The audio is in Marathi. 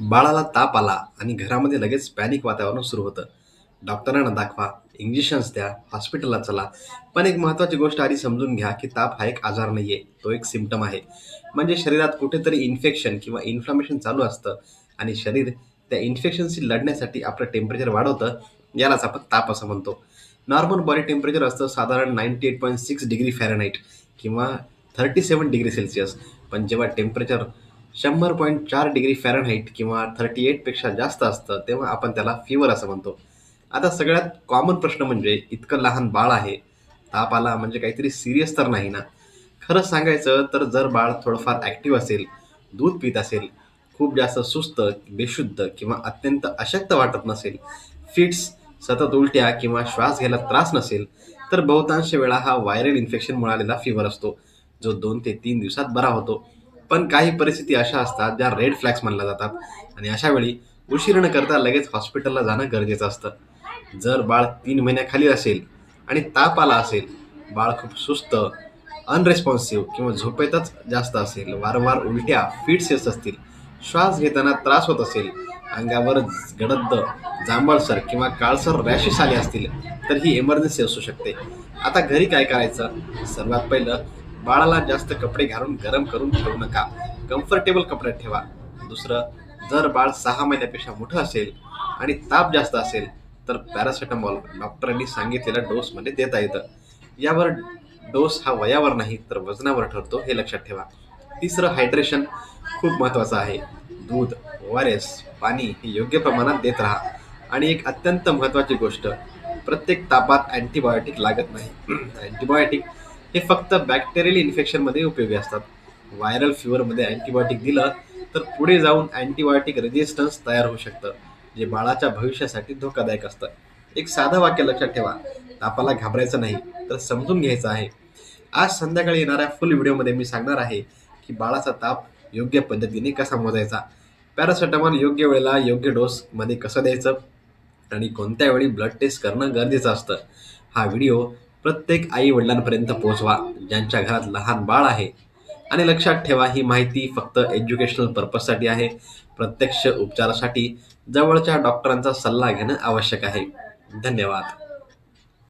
बाळाला ताप आला आणि घरामध्ये लगेच पॅनिक वातावरण सुरू होतं. डॉक्टरांना दाखवा इंजेक्शन्स द्या हॉस्पिटलला चला. पण एक महत्त्वाची गोष्ट आधी समजून घ्या की ताप हा एक आजार नाही आहे तो एक सिम्टम आहे. म्हणजे शरीरात कुठेतरी इन्फेक्शन किंवा इन्फ्लामेशन चालू असतं आणि शरीर त्या इन्फेक्शनशी लढण्यासाठी आपलं टेम्परेचर वाढवतं यालाच आपण ताप असं म्हणतो. नॉर्मल बॉडी टेम्परेचर असतं साधारण ninety eight point six degree Fahrenheit किंवा थर्टी सेवन डिग्री सेल्सिअस पण जेव्हा टेम्परेचर शंभर पॉईंट चार डिग्री फॅरनहाईट किंवा थर्टी एटपेक्षा जास्त असतं तेव्हा आपण त्याला फिवर असं म्हणतो. आता सगळ्यात कॉमन प्रश्न म्हणजे इतकं लहान बाळ आहे ताप आला म्हणजे काहीतरी सिरियस तर नाही ना? खरं सांगायचं तर जर बाळ थोडंफार ॲक्टिव्ह असेल दूध पित असेल खूप जास्त सुस्त बेशुद्ध किंवा अत्यंत अशक्त वाटत नसेल फिट्स सतत उलट्या किंवा श्वास घ्यायला त्रास नसेल तर बहुतांश वेळा हा व्हायरल इन्फेक्शन मिळालेला फिवर असतो जो दोन ते तीन दिवसात बरा होतो. पण काही परिस्थिती अशा असतात ज्या रेड फ्लॅग्स मानल्या जातात. आणि अशा वेळी उशीर न करता लगेच हॉस्पिटलला जाणं गरजेचं असतं. जर बाळ तीन महिन्याखाली असेल आणि ताप आला असेल बाळ खूप सुस्त अनरेस्पॉन्सिव्ह किंवा झोपेतच जास्त असेल वारंवार उलट्या फिट्स येत असतील श्वास घेताना त्रास होत असेल अंगावर गडद जांभळसर किंवा काळसर रॅशेस आले असतील तर ही इमर्जन्सी असू शकते. आता घरी काय करायचं? सर्वात पहिलं बाळाला जास्त कपडे घालून गरम करून ठेवू नका. कम्फर्टेबल कपड्यात ठेवा. दुसरं जर बाळ सहा महिन्यापेक्षा मोठं असेल आणि ताप जास्त असेल तर पॅरासिटामॉल डॉक्टरांनी सांगितलेल्या डोसमध्ये देता येतं. यावर डोस हा वयावर नाही तर वजनावर ठरतो हे लक्षात ठेवा. तिसरं हायड्रेशन खूप महत्त्वाचं आहे. दूध ओ आर एस पाणी हे योग्य प्रमाणात देत राहा. आणि एक अत्यंत महत्त्वाची गोष्ट प्रत्येक तापात अँटीबायोटिक लागत नाही. अँटीबायोटिक हे फक्त बॅक्टेरियल इन्फेक्शनमध्ये उपयोगी असतात. व्हायरल फिवरमध्ये अँटीबायोटिक दिलं तर पुढे जाऊन अँटीबायोटिक रेजिस्टन्स तयार होऊ शकतं जे बाळाच्या भविष्यासाठी धोकादायक असतं. एक साधं वाक्य लक्षात ठेवा तापाला घाबरायचं नाही तर समजून घ्यायचं आहे. आज संध्याकाळी येणाऱ्या फुल व्हिडिओमध्ये मी सांगणार आहे की बाळाचा ताप योग्य पद्धतीने कसा मोजायचा? पॅरासिटामॉल योग्य वेळेला योग्य डोसमध्ये कसं द्यायचं? आणि कोणत्या वेळी ब्लड टेस्ट करणं गरजेचं असतं? हा व्हिडिओ प्रत्येक आई वडिलांपर्यंत पोहोचवा ज्यांच्या घरात लहान बाळ आहे. आणि लक्षात ठेवा ही माहिती फक्त एज्युकेशनल पर्पजसाठी आहे. प्रत्यक्ष उपचारासाठी जवळच्या डॉक्टरांचा सल्ला घेणं आवश्यक आहे. धन्यवाद.